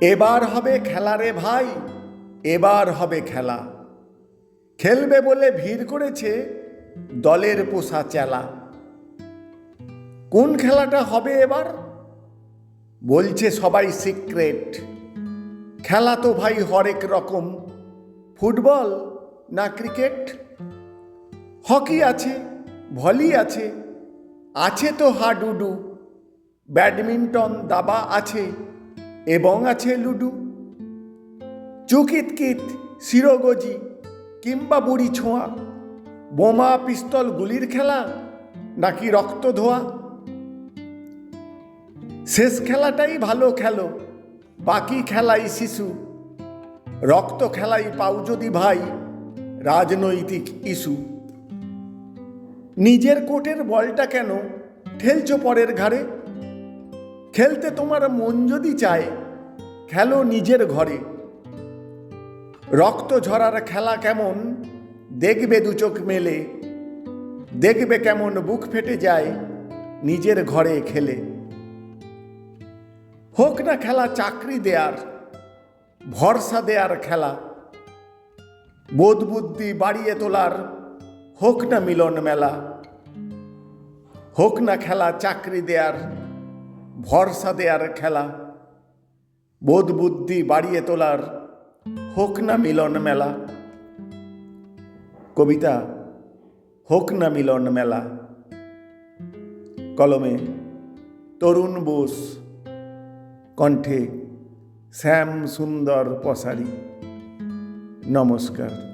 এবার হবে খেলা রে ভাই, এবার হবে খেলা। খেলবে বলে ভিড় করেছে দলের পোষা চেলা। কোন খেলাটা হবে এবার? বলছে সবাই সিক্রেট। খেলা তো ভাই হরেক রকম, ফুটবল না ক্রিকেট? হকি আছে, ভলি আছে আছে তো হাডুডু, ব্যাডমিন্টন দাবা আছে। এবং আছে লুডু। চুকিতকিত, শিরোগজি কিংবা বুড়ি ছোঁয়া। বোমা, পিস্তল, গুলির খেলা নাকি রক্ত ধোয়া? শেষ খেলাটাই ভালো খেলো, বাকি খেলাই শিশু। রক্ত খেলাই পাও যদি ভাই, রাজনৈতিক ইস্যু। নিজের কোটের বলটা কেন ঠেলছো পরের ঘাড়ে? খেলতে তোমার মন যদি চায়, খেলো নিজের ঘরে। রক্ত ঝরার খেলা কেমন, দেখবে দু চোখ মেলে। দেখবে কেমন বুক ফেটে যায়, নিজের ঘরে খেলে। হোক না খেলা চাকরি দেয়ার, ভরসা দেয়ার খেলা। বোধ বুদ্ধি বাড়িয়ে তোলার, হোক না মিলন মেলা। হোক না খেলা চাকরি দেয়ার ভরসা দেয়ার খেলা, বোধ বুদ্ধি বাড়িয়ে তোলার হোক না মিলন মেলা। কবিতা, হোক না মিলন মেলা। কলমে তরুণ বোস, কণ্ঠে শ্যাম সুন্দর পসারি। নমস্কার।